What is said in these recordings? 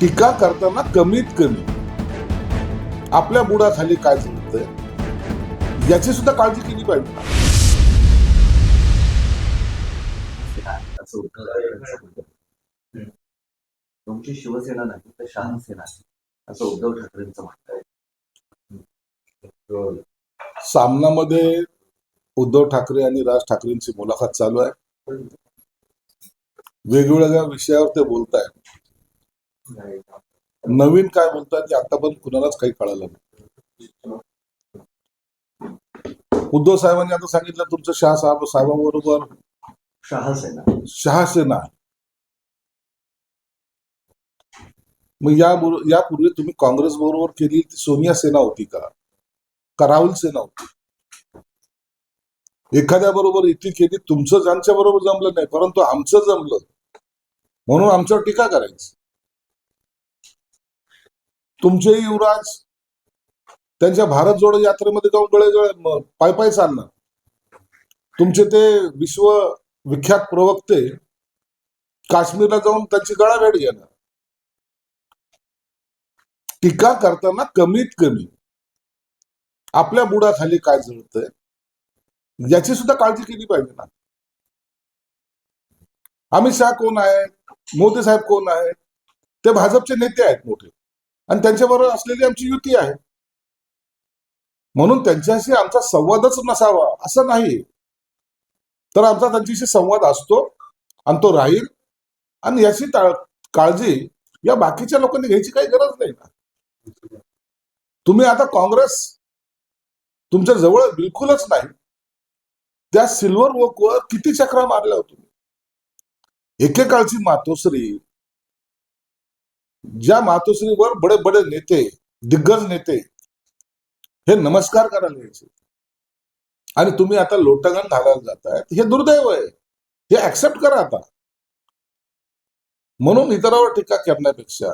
टीका करताना कमीत कमी आपल्या बुडाखाली काय चालतंय याची सुद्धा काळजी केली पाहिजे. तुमची शिवसेना नाही तर शहासेना असं उद्धव ठाकरेंचं म्हणणं आहे. सामनामध्ये उद्धव ठाकरे आणि राज ठाकरेंची मुलाखत चालू आहे. वेगवेगळ्या विषयावर ते बोलत आहेत नवीन काय बोलतात ते आतापर्यंत कुणालाच काही कळालं नाही. उद्धव साहेबांनी आता सांगितलं तुमचं शहा साहेब साहेबांबरोबर शहासेना. शहासेना. मग या यापूर्वी तुम्ही काँग्रेस बरोबर केली ती सोनिया सेना होती का? का राहुल सेना होती? एखाद्या बरोबर इतकी केली तुमचं ज्यांच्या बरोबर जमलं नाही परंतु आमचं जमलं. म्हणून आमच्यावर टीका करायची. तुमचे युवराज त्यांच्या भारत जोडो यात्रेमध्ये जाऊन गळे गळे पाय पाय चालणार. तुमचे ते विश्व विख्यात प्रवक्ते काश्मीरला जाऊन त्यांची गळाभेट घेणार. टीका करताना कमीत कमी आपल्या बुडाखाली काय जळतंय याची सुद्धा काळजी केली पाहिजे ना. अमित शहा कोण आहेत मोदी साहेब कोण आहेत ते भाजपचे नेते आहेत मोठे. आणि त्यांच्याबरोबर असलेली आमची युती आहे. म्हणून त्यांच्याशी आमचा संवादच नसावा असं नाही. तर आमचा त्यांच्याशी संवाद असतो आणि तो राहील. आणि याची काळजी या बाकीच्या लोकांनी घ्यायची काही गरज नाही ना. तुम्ही आता काँग्रेस तुमच्या जवळ बिलकुलच नाही. त्या सिल्वर वोकवर किती चक्रा मारल्या हो तुम्ही? एकेकाळची मातोश्री ज्या मातोश्रीवर बडे बडे नेते दिग्गज नेते हे नमस्कार करायला यायचे. आणि तुम्ही आता लोटगण घालायला जाताय हे दुर्दैव आहे. हे ऍक्सेप्ट करा आता. म्हणून इतरावर टीका करण्यापेक्षा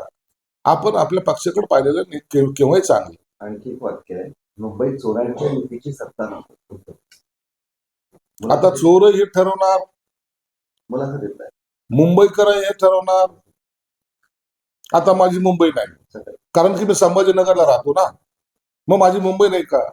आपण आपल्या पक्षाकडे पाहिलेलं केव्हाही चांगलं. आणखी एक वाक्य आहे. मुंबईत चोरांच्या युतीची सत्ता आता चोर हे ठरवणार. आहे मुंबईकर हे ठरवणार. आता माझी मुंबई नाही. कारण की मी संभाजीनगरला राहतो ना. मग माझी मुंबई नाही का?